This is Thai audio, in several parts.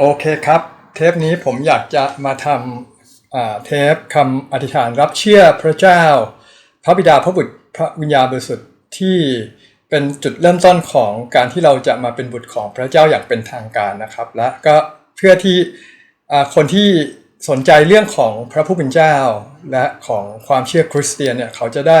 โอเคครับ เทปนี้ผมอยากจะมาทำเทปคำอธิษฐานรับเชื่อพระเจ้า พระบิดาพระบุตรพระวิญญาณบริสุทธิ์ที่เป็นจุดเริ่มต้นของการที่เราจะมาเป็นบุตรของพระเจ้าอย่างเป็นทางการนะครับ และก็เพื่อที่คนที่สนใจเรื่องของพระผู้เป็นเจ้า และของความเชื่อคริสเตียนเนี่ยเขาจะได้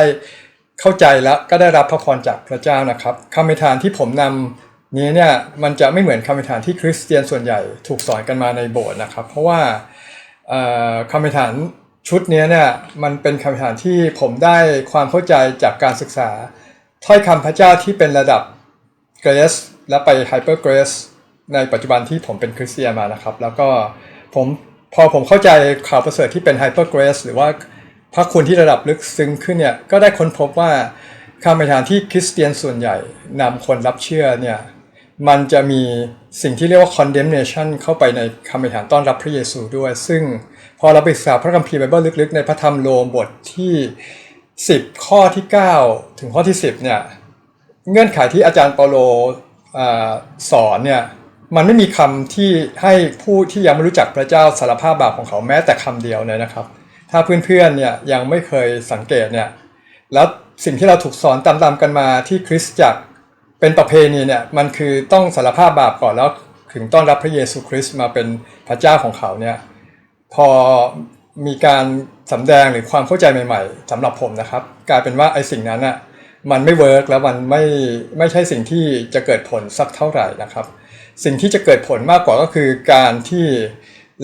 เข้าใจและก็ได้รับพระพรจากพระเจ้านะครับคำอธิษฐานที่ผมนำ นี้เนี่ยมันจะไม่เหมือนคำอธิษฐานที่คริสเตียนส่วนใหญ่ถูกสอนกันมาในโบสถ์นะครับ เพราะว่าคำอธิษฐานชุดนี้เนี่ยมันเป็นคำอธิษฐานที่ผมได้ความเข้าใจจากการศึกษา ถ้อยคำพระเจ้าที่เป็นระดับเกรสและไปไฮเปอร์เกรสในปัจจุบันที่ผมเป็นคริสเตียนมานะครับ แล้วก็ผมพอผมเข้าใจข่าวประเสริฐที่เป็นไฮเปอร์เกรสหรือว่าพระคุณที่ระดับลึกซึ้งขึ้นเนี่ยก็ได้ค้นพบว่าคำอธิษฐานที่คริสเตียนส่วนใหญ่นำคนรับเชื่อเนี่ย มันจะมีสิ่งที่เรียกว่า condemnation เข้าไปในคำอธิษฐานต้อนรับพระเยซูด้วย ซึ่งพอเราไปศึกษาพระคัมภีร์ไบเบิลลึกๆ ในพระธรรมโรมบทที่ 10 ข้อที่ 9 ถึงข้อที่ 10 เนี่ย เงื่อนไขที่อาจารย์เปาโลอสอนเนี่ย มันไม่มีคำที่ให้ผู้ที่ยังไม่รู้จักพระเจ้าสารภาพบาปของเขาแม้แต่คำเดียวเลยนะครับ ถ้าเพื่อนๆ เนี่ยยังไม่เคยสังเกตเนี่ย แล้วสิ่งที่เราถูกสอนตามๆกันมาที่คริสตจักร เป็นประเพณีเนี่ยมันคือต้องสารภาพบาปก่อนแล้วถึงต้อนรับพระเยซูคริสต์มาเป็นพระเจ้าของเขาเนี่ยพอมีการสำแดงหรือความเข้าใจใหม่ ๆสำหรับผมนะครับ กลายเป็นว่าไอ้สิ่งนั้นอะมันไม่เวิร์กแล้วมันไม่ไม่ใช่สิ่งที่จะเกิดผลสักเท่าไหร่นะครับ สิ่งที่จะเกิดผลมากกว่าก็คือการที่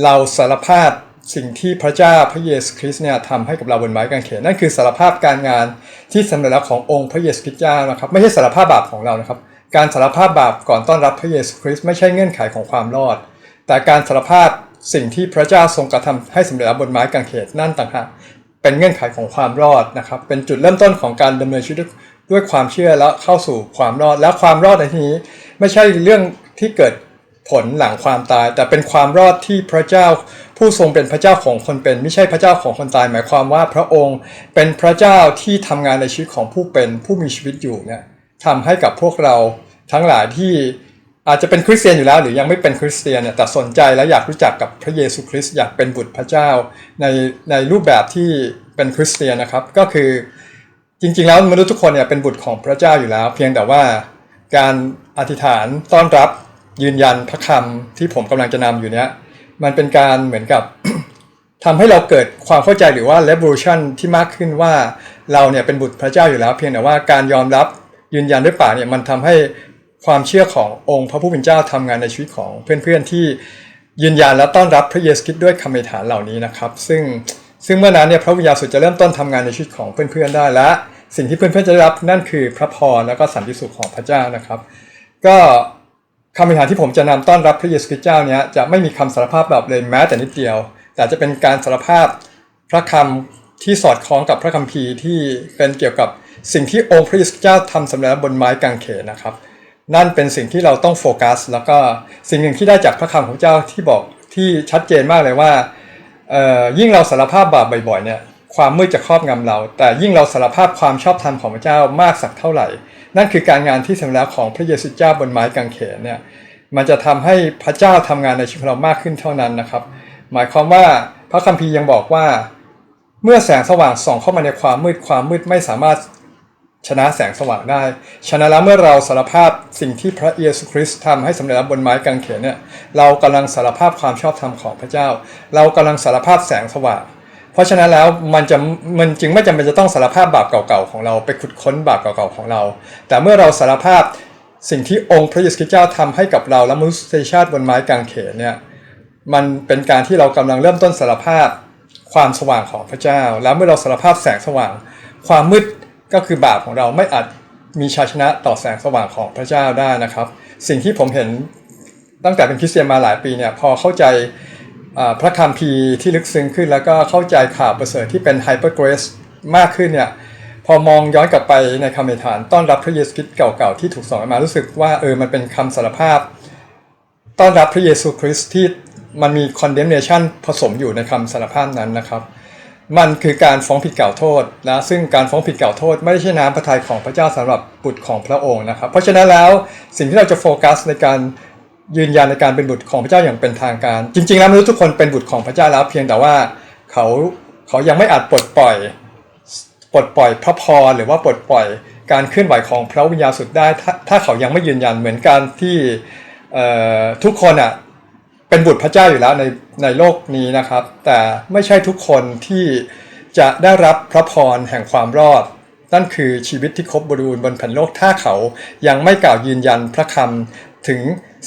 เราสารภาพ สิ่งที่พระเจ้าพระเยซูคริสต์เนี่ยทำให้กับเราบนไม้กางเขนนั่นคือสารภาพการงานที่สำเร็จแล้วขององค์พระเยซูคริสต์เจ้านะครับ ไม่ใช่สารภาพบาปของเรานะครับ การสารภาพบาปก่อนต้อนรับพระเยซูคริสต์ไม่ใช่เงื่อนไขของความรอด แต่การสารภาพสิ่งที่พระเจ้าทรงกระทำให้สำเร็จแล้วบนไม้กางเขนนั่นต่างหากเป็นเงื่อนไขของความรอดนะครับ เป็นจุดเริ่มต้นของการดำเนินชีวิตด้วยด้วยความเชื่อแล้วเข้าสู่ความรอดและความรอดในที่นี้ ไม่ใช่เรื่องที่เกิดผลหลังความตาย แต่เป็นความรอดที่พระเจ้า ผู้ทรงเป็นพระเจ้าของคนเป็น ไม่ใช่พระเจ้าของคนตาย หมายความว่าพระองค์เป็นพระเจ้าที่ทำงานในชีวิตของผู้เป็นผู้มีชีวิตอยู่เนี่ยทำให้กับพวกเราทั้งหลายที่อาจจะเป็นคริสเตียนอยู่แล้ว หรือยังไม่เป็นคริสเตียนเนี่ยแต่สนใจและอยากรู้จักกับพระเยซูคริสต์อยากเป็นบุตรพระเจ้าในในรูปแบบที่เป็นคริสเตียนนะครับ ก็คือจริงๆแล้วมนุษย์ทุกคนเนี่ยเป็นบุตรของพระเจ้าอยู่แล้ว เพียงแต่ว่าการอธิษฐานต้อนรับยืนยันพระคำที่ผมกำลังจะนำอยู่เนี้ย มันเป็นการเหมือนกับทำให้เราเกิดความเข้าใจหรือว่า revolution ที่มากขึ้นว่าเราเนี่ยเป็นบุตรพระเจ้าอยู่แล้ว เพียงแต่ว่าการยอมรับยืนยันด้วยปากเนี่ยมันทำให้ความเชื่อขององค์พระผู้เป็นเจ้าทำงานในชีวิตของเพื่อนๆที่ยืนยันและต้อนรับพระเยซูคริสต์ด้วยคำอธิษฐานเหล่านี้นะครับ ซึ่งซึ่งเมื่อนั้นเนี่ยพระวิญญาณสุดจะเริ่มต้นทำงานในชีวิตของเพื่อนๆได้และ สิ่งที่เพื่อนๆจะได้รับนั่นคือพระพรแล้วก็สันติสุขของพระเจ้านะครับ ก็ คำอธิษฐานที่ผมจะนำต้อนรับพระเยซูคริสต์เจ้าเนี้ยจะไม่มีคำสารภาพแบบเลยแม้แต่นิดเดียว แต่จะเป็นการสารภาพพระคำที่สอดคล้องกับพระคัมภีร์ที่เป็นเกี่ยวกับสิ่งที่องค์พระเยซูคริสต์เจ้าทำสำเร็จบนไม้กางเขนนะครับ นั่นเป็นสิ่งที่เราต้องโฟกัส แล้วก็สิ่งหนึ่งที่ได้จากพระคำของเจ้าที่บอกที่ชัดเจนมากเลยว่ายิ่งเราสารภาพบาปบ่อยๆเนี่ย ความมืดจะครอบงำเรา แต่ยิ่งเราสารภาพความชอบธรรมของพระเจ้ามากสักเท่าไหร่ นั่นคือการงานที่สำเร็จแล้วของพระเยซูเจ้าบนไม้กางเขนเนี่ยมันจะทำให้พระเจ้าทำงานในชีวิตเรามากขึ้นเท่านั้นนะครับ หมายความว่าพระคัมภีร์ยังบอกว่า เมื่อแสงสว่างส่องเข้ามาในความมืดความมืดไม่สามารถชนะแสงสว่างได้ฉะนั้นแล้วเมื่อเราสารภาพสิ่งที่พระเยซูคริสต์ทำให้สำเร็จบนไม้กางเขนเนี่ย เรากำลังสารภาพความชอบธรรมของพระเจ้า เรากำลังสารภาพแสงสว่าง เพราะฉะนั้นแล้วมันจะมันจึงไม่จำเป็นจะต้องสารภาพบาปเก่าๆของเราไปขุดค้นบาปเก่าๆของเรา แต่เมื่อเราสารภาพสิ่งที่องค์พระเยซูคริสต์เจ้าทำให้กับเราและมนุษยชาติบนไม้กางเขนเนี่ยมันเป็นการที่เรากำลังเริ่มต้นสารภาพความสว่างของพระเจ้า แล้วเมื่อเราสารภาพแสงสว่าง ความมืดก็คือบาปของเราไม่อาจมีชัยชนะต่อแสงสว่างของพระเจ้าได้นะครับ สิ่งที่ผมเห็นตั้งแต่เป็นคริสเตียนมาหลายปีเนี่ยพอเข้าใจ พระคัมภีร์ที่ลึกซึ้งขึ้นแล้วก็เข้าใจข่าวประเสริฐที่เป็นไฮเปอร์เกรสมากขึ้นเนี่ยพอมองย้อนกลับไปในคำอธิษฐานต้อนรับพระเยซูคริสต์เก่าๆที่ถูกสอนมารู้สึกว่าเออมันเป็นคำสารภาพ ต้อนรับพระเยซูคริสต์ที่มันมี condemnation ผสมอยู่ในคำสารภาพนั้นนะครับ มันคือการฟ้องผิดกล่าวโทษนะซึ่งการฟ้องผิดกล่าวโทษ ไม่ใช่น้ำพระทัยของพระเจ้าสำหรับบุตรของพระองค์นะครับ เพราะฉะนั้นแล้วสิ่งที่เราจะโฟกัสในการ ยืนยันในการเป็นบุตรของพระเจ้าอย่างเป็นทางการ จริง ๆ แล้วมนุษย์ทุกคนเป็นบุตรของพระเจ้าแล้ว เพียงแต่ว่าเขาเขายังไม่อาจปลดปล่อยปลดปล่อยพระพรหรือว่าปลดปล่อยการเคลื่อนไหวของพระวิญญาณสุดได้ถ้าถ้าเขายังไม่ยืนยันเหมือนกันที่ทุกคนอะเป็นบุตรพระเจ้าอยู่แล้วในในโลกนี้นะครับ แต่ไม่ใช่ทุกคนที่จะได้รับพระพรแห่งความรอด นั่นคือชีวิตที่ครบบริบูรณ์บนแผ่นโลกถ้าเขายังไม่กล่าวยืนยันพระคำ ถึง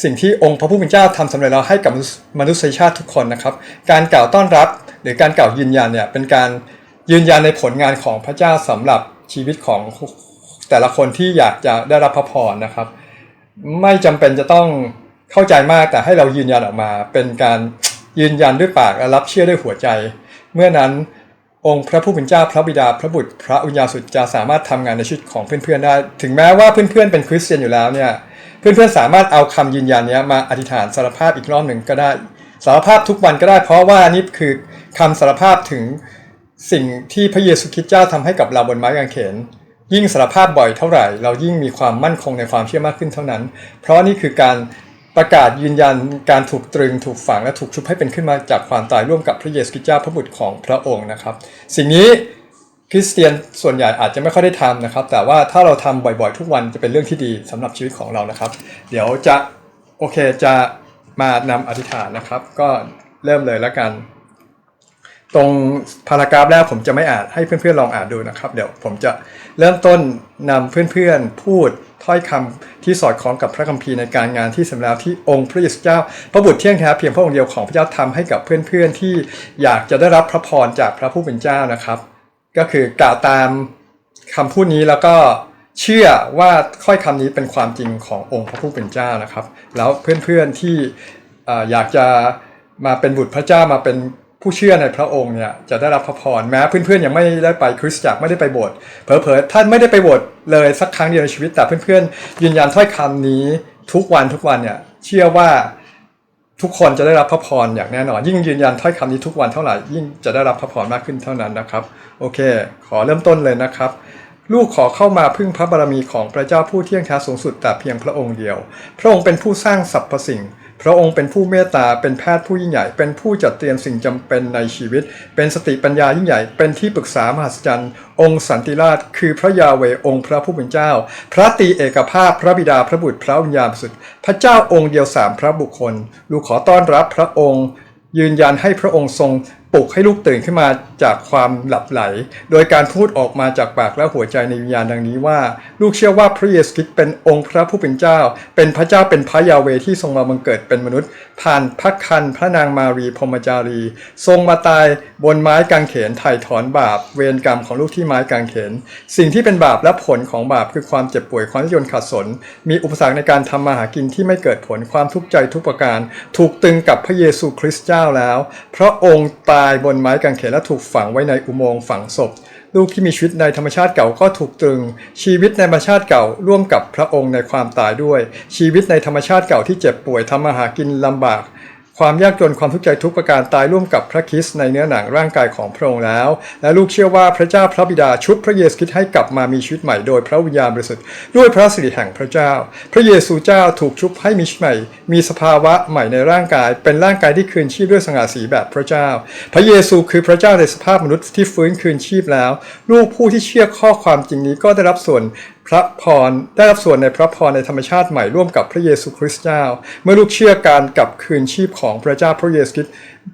สิ่งที่องค์พระผู้เป็นเจ้าทำสำเร็จแล้วให้กับมนุษยชาติทุกคนนะครับ การกล่าวต้อนรับหรือการกล่าวยืนยันเนี่ยเป็นการยืนยันในผลงานของพระเจ้าสำหรับชีวิตของแต่ละคนที่อยากจะได้รับพระพรนะครับ ไม่จำเป็นจะต้องเข้าใจมากแต่ให้เรายืนยันออกมา เป็นการยืนยันด้วยปากและรับเชื่อด้วยหัวใจ เมื่อนั้น องค์พระผู้เป็นเจ้าพระบิดาพระบุตร พระวิญญาสุดจะสามารถทำงานในชีวิตของเพื่อนๆได้ ถึงแม้ว่าเพื่อนๆเป็นคริสเตียนอยู่แล้วเนี่ยเพื่อนๆสามารถเอาคำยืนยันนี้มาอธิษฐานสารภาพอีกรอบหนึ่งก็ได้ สารภาพทุกวันก็ได้เพราะว่านี่คือคำสารภาพถึงสิ่งที่พระเยซูคริสต์เจ้าทำให้กับเราบนไม้กางเขน ยิ่งสารภาพบ่อยเท่าไหร่ เรายิ่งมีความมั่นคงในความเชื่อมากขึ้นเท่านั้น เพราะนี่คือการ ประกาศยืนยันการถูกตรึงถูกฝังและถูกชุบให้เป็นขึ้นมาจากความตายร่วมกับพระเยซูคริสต์เจ้าพระบุตรของพระองค์นะครับ สิ่งนี้คริสเตียนส่วนใหญ่อาจจะไม่ค่อยได้ทำนะครับ แต่ว่าถ้าเราทำบ่อยๆ ทุกวันจะเป็นเรื่องที่ดีสำหรับชีวิตของเรานะครับ เดี๋ยวจะโอเคจะมานำอธิษฐานนะครับ ก็เริ่มเลยแล้วกัน ตรงพารากราฟแรกผมจะไม่อ่านให้เพื่อนๆลองอ่านดูนะครับ เดี๋ยวผมจะเริ่มต้นนำเพื่อนๆพูดถ้อยคำที่สอดคล้องกับพระคัมภีร์ในการงานที่สำเร็จที่องค์พระเยซูเจ้า พระบุตรเที่ยงแท้เพียงพระองค์เดียวของพระเจ้าทำให้กับเพื่อนๆที่อยากจะได้รับพระพรจากพระผู้เป็นเจ้านะครับ ก็คือกล่าวตามคำพูดนี้แล้วก็เชื่อว่าค่อยคำนี้เป็นความจริงขององค์พระผู้เป็นเจ้านะครับ แล้วเพื่อนๆที่อยากจะมาเป็นบุตรพระเจ้ามาเป็น ผู้เชื่อในพระองค์เนี่ยจะได้รับพระพรแม้เพื่อนๆยังไม่ได้ไปคริสตจักรไม่ได้ไปโบสถ์เผลอๆท่านไม่ได้ไปโบสถ์เลยสักครั้งเดียวในชีวิตแต่เพื่อนๆยืนยันถ้อยคำนี้ทุกวันทุกวันเนี่ยเชื่อว่าทุกคนจะได้รับพระพรอย่างแน่นอน ยิ่งยืนยันถ้อยคำนี้ทุกวันเท่าไหร่ยิ่งจะได้รับพระพรมากขึ้นเท่านั้นนะครับ โอเค ขอเริ่มต้นเลยนะครับ ลูกขอเข้ามาพึ่งพระบารมีของพระเจ้าผู้เที่ยงแท้สูงสุดแต่เพียงพระองค์เดียว พระองค์เป็นผู้สร้างสรรพสิ่ง พระองค์เป็นผู้เมตตา เป็นแพทย์ผู้ยิ่งใหญ่ เป็นผู้จัดเตรียมสิ่งจำเป็นในชีวิต เป็นสติปัญญายิ่งใหญ่ เป็นที่ปรึกษามหัศจรรย์ องค์สันติราช คือพระยาเวองค์พระผู้เป็นเจ้า พระตีเอกภาพ พระบิดาพระบุตรพระวิญญาณสุด พระเจ้าองค์เดียวสามพระบุคคล ลูกขอต้อนรับพระองค์ ยืนยันให้พระองค์ทรงปลุกให้ลูกตื่นขึ้นมาจากความหลับไหล โดยการพูดออกมาจากปากและหัวใจในวิญญาณดังนี้ว่า ลูกเชื่อว่าพระเยซูคริสต์เป็นองค์พระผู้เป็นเจ้า เป็นพระเจ้าเป็นพระยาเวที่ทรงมาบังเกิดเป็นมนุษย์ ผ่านพระคันพระนางมารีพรมจารี ทรงมาตายบนไม้กางเขนไถ่ถอนบาป เวรกรรมของลูกที่ไม้กางเขน สิ่งที่เป็นบาปและผลของบาปคือความเจ็บป่วยความยนขัดสน มีอุปสรรคในการทำมาหากินที่ไม่เกิดผลความทุกข์ใจทุกประการ ถูกตึงกับพระเยซูคริสต์เจ้าแล้ว พระองค์ตายายบนไม้กางเขนและถูกฝังไว้ในอุโมงค์ฝังศพ ลูกที่มีชีวิตในธรรมชาติเก่าก็ถูกตรึง ชีวิตในธรรมชาติเก่าร่วมกับพระองค์ในความตายด้วย ชีวิตในธรรมชาติเก่าที่เจ็บป่วยทำมาหากินลำบาก ความยากจนความทุกข์ใจทุกประการตายร่วมกับพระคริสต์ในเนื้อหนังร่างกายของพระองค์แล้ว และลูกเชื่อว่าพระเจ้าพระบิดาชุบพระเยซูคริสต์ให้กลับมามีชีวิตใหม่โดยพระวิญญาณบริสุทธิ์ด้วยพระสิริแห่งพระเจ้า พระเยซูเจ้าถูกชุบให้มีชีวิตใหม่ มีสภาวะใหม่ในร่างกาย เป็นร่างกายที่คืนชีพด้วยสง่าสีแบบพระเจ้า พระเยซูคือพระเจ้าในสภาพมนุษย์ที่ฟื้นคืนชีพแล้ว ลูกผู้ที่เชื่อข้อความจริงนี้ก็ได้รับส่วน พระพรได้รับส่วนในพระพรในธรรมชาติใหม่ร่วมกับพระเยซูคริสต์เจ้า เมื่อลูกเชื่อการกลับคืนชีพของพระเจ้าพระเยซูคริสต์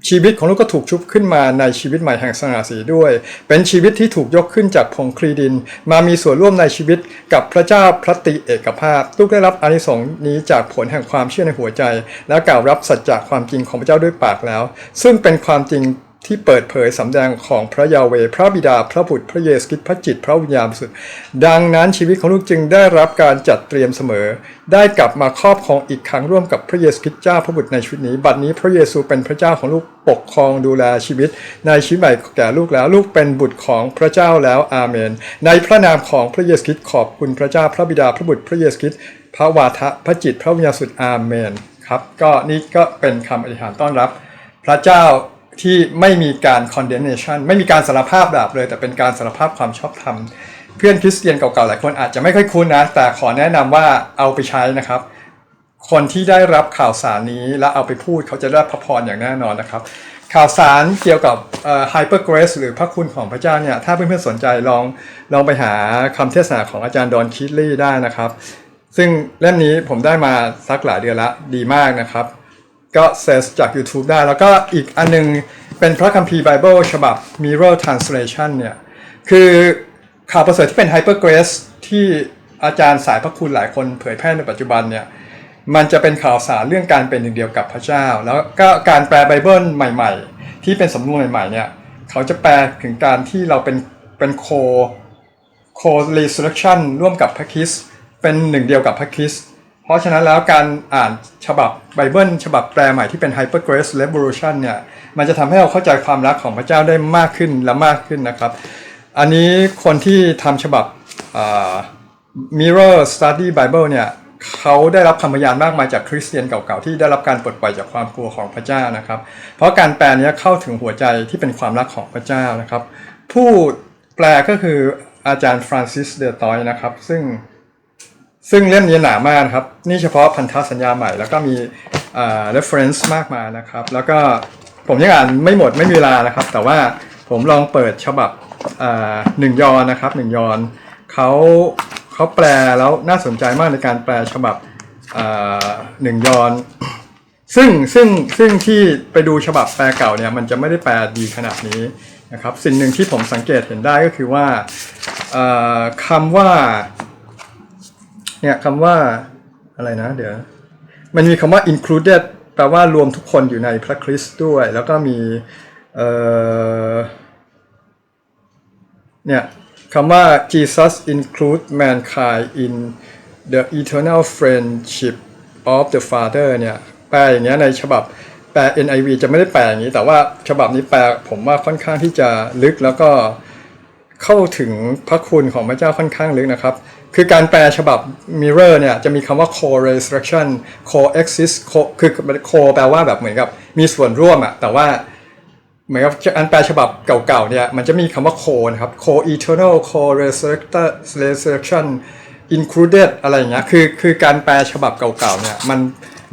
ชีวิตของลูกก็ถูกชุบขึ้นมาในชีวิตใหม่แห่งสง่าสีด้วย เป็นชีวิตที่ถูกยกขึ้นจากผงคลีดิน มามีส่วนร่วมในชีวิตกับพระเจ้าพระตรีเอกภาพ ลูกได้รับอานิสงส์นี้จากผลแห่งความเชื่อในหัวใจ และกล่าวรับสัจจะความจริงของพระเจ้าด้วยปากแล้ว ซึ่งเป็นความจริง ที่เปิดเผยสำแดงของพระยาเว พระบิดา พระบุตร พระเยซูคริสต์ พระจิต พระวิญญาณสุทธิ์ดังนั้นชีวิตของลูกจึงได้รับการจัดเตรียมเสมอ ได้กลับมาครอบครองอีกครั้งร่วมกับพระเยซูคริสต์เจ้าพระบุตรในชีวิตนี้ บัดนี้พระเยซูเป็นพระเจ้าของลูกปกครองดูแลชีวิต ในชีวิตใหม่แก่ลูกแล้ว ลูกเป็นบุตรของพระเจ้าแล้ว อาเมน ในพระนามของพระเยซูคริสต์ขอบคุณพระเจ้า พระบิดา พระบุตร พระเยซูคริสต์ พระวาทะ พระจิต พระวิญญาณสุทธิ์อาเมน ครับ ก็นี่ก็เป็นคำอธิษฐานต้อนรับ พระเจ้า ที่ไม่มีการ condemnation ไม่มีการสารภาพบาปเลย แต่เป็นการสารภาพความชอบธรรม เพื่อนคริสเตียนเก่าๆหลายคนอาจจะไม่ค่อยคุ้นนะ แต่ขอแนะนำว่าเอาไปใช้นะครับ คนที่ได้รับข่าวสารนี้แล้วเอาไปพูดเขาจะได้พระพรอย่างแน่นอนนะครับ ข่าวสารเกี่ยวกับเอ่อ hyper grace หรือพระคุณของพระเจ้าเนี่ยถ้าเพื่อนๆสนใจลองลองไปหาคำเทศนาของอาจารย์ดอนคิดลี่ได้นะครับ ซึ่งเล่มนี้ผมได้มาสักหลายเดือนละดีมากนะครับ ก็เซสจาก YouTube ได้ แล้วก็อีกอันนึงเป็นพระคัมภีร์ไบเบิลฉบับ Mirror Translation เนี่ยคือข่าวประเสริฐที่เป็น Hyper Grace ที่อาจารย์สายพระคุณหลายคนเผยแพร่ในปัจจุบันเนี่ยมันจะเป็นข่าวสารเรื่องการเป็นหนึ่งเดียวกับพระเจ้า แล้วก็การแปลไบเบิลใหม่ ๆ ที่เป็นสำนวนใหม่ๆเนี่ยเขาจะแปลถึงการที่เราเป็นเป็นโค co-resurrection ร่วมกับพระคริสเป็นหนึ่งเดียวกับพระคริสต ราะฉะนั้นแล้วการอ่านฉบับไบเบิลฉบับแปลใหม่ที่เป็น Hyper Grace Revolution เนี่ยมันจะทำให้เราเข้าใจความรักของพระเจ้าได้มากขึ้นและมากขึ้นนะครับ อันนี้คนที่ทำฉบับ Mirror Study Bible เนี่ยเขาได้รับคำพยานมากมายจากคริสเตียนเก่าๆที่ได้รับการปลดปล่อยจากความกลัวของพระเจ้านะครับ เพราะการแปลนี้เข้าถึงหัวใจที่เป็นความรักของพระเจ้านะครับ ผู้แปลก็คืออาจารย์ฟรานซิสเดอตอยนะครับ ซึ่ง ซึ่งเล่มนี้หนามากนะครับ นี่เฉพาะพันธสัญญาใหม่ แล้วก็มีอ่า reference มากมายนะครับ แล้วก็ผมยังอ่านไม่หมดไม่มีเวลานะครับ แต่ว่าผมลองเปิดฉบับอ่าหนึ่งยอนนะครับหนึ่งยอนเขาเขาแปลแล้วน่าสนใจมากในการแปลฉบับอ่าหนึ่งยอนซึ่งซึ่งซึ่งที่ไปดูฉบับแปลเก่าเนี่ยมันจะไม่ได้แปลดีขนาดนี้นะครับ สิ่งหนึ่งที่ผมสังเกตเห็นได้ก็คือว่าคำว่า เนี่ยคำว่าอะไรนะ เดี๋ยว มันมีคำว่า included แปลว่ารวมทุกคนอยู่ในพระคริสต์ด้วย แล้วก็มีเอ่อเนี่ยคำว่า Jesus include mankind in the eternal friendship of the Father เนี่ย แปลอย่างเงี้ยในฉบับแปล NIV จะไม่ได้แปลอย่างนี้ แต่ว่าฉบับนี้แปลผมว่าค่อนข้างที่จะลึกแล้วก็เข้าถึงพระคุณของพระเจ้าค่อนข้างลึกนะครับ คือการแปลฉบับ Mirror เนี่ยจะมีคำว่า co-resurrection co-exist co คือ co แปลว่าแบบเหมือนกับมีส่วนร่วมอะแต่ว่าเหมือนกับอันแปลฉบับเก่าๆเนี่ยมันจะมีคำว่า co นะครับ co-eternal co-resurrection included อะไรอย่างเงี้ยคือคือการแปลฉบับเก่าๆเนี่ยมัน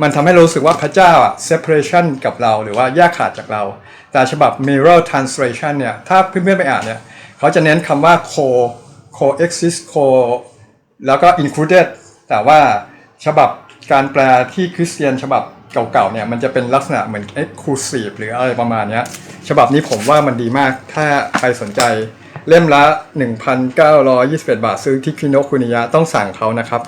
มันทำให้รารู้สึกว่าพระเจ้าอะ separation กับเราหรือว่าแยกขาดจากเรา แต่ฉบับ Mirror Translation เนี่ยถ้าเพื่อนๆไปอ่านเนี่ยเขาจะเน้นคำว่า co coexist co แล้วก็ included แต่ว่าฉบับการแปลที่คริสเตียนฉบับเก่าๆเนี่ยมันจะเป็นลักษณะเหมือน exclusive หรืออะไรประมาณนี้ฉบับนี้ผมว่ามันดีมากถ้าใครสนใจเล่มละ 1,921 บาทซื้อที่คิโนคุนิยะต้องสั่งเขานะครับ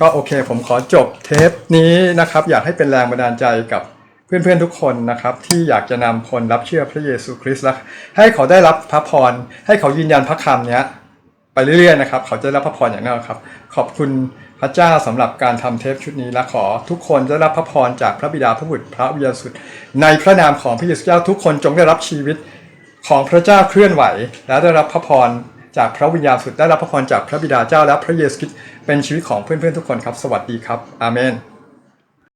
ก็โอเคผมขอจบเทปนี้นะครับ อยากให้เป็นแรงบันดาลใจกับเพื่อนๆทุกคนนะครับ ที่อยากจะนำคนรับเชื่อพระเยซูคริสต์และให้เขาได้รับพระพรให้เขายืนยันพระคำเนี้ย ไปเรื่อยๆนะครับเขาจะได้รับพระพรอย่างแน่นอนครับ ขอบคุณพระเจ้าสำหรับการทำเทปชุดนี้และขอทุกคนได้รับพระพรจากพระบิดาพระบุตรพระวิญญาณสุดในพระนามของพระเยซูเจ้าทุกคนจงได้รับชีวิตของพระเจ้าเคลื่อนไหว และได้รับพระพรจากพระวิญญาณสุดได้รับพระพรจากพระบิดาเจ้าและพระเยซูคริสต์เป็นชีวิตของเพื่อนๆทุกคนครับ สวัสดีครับ อาเมน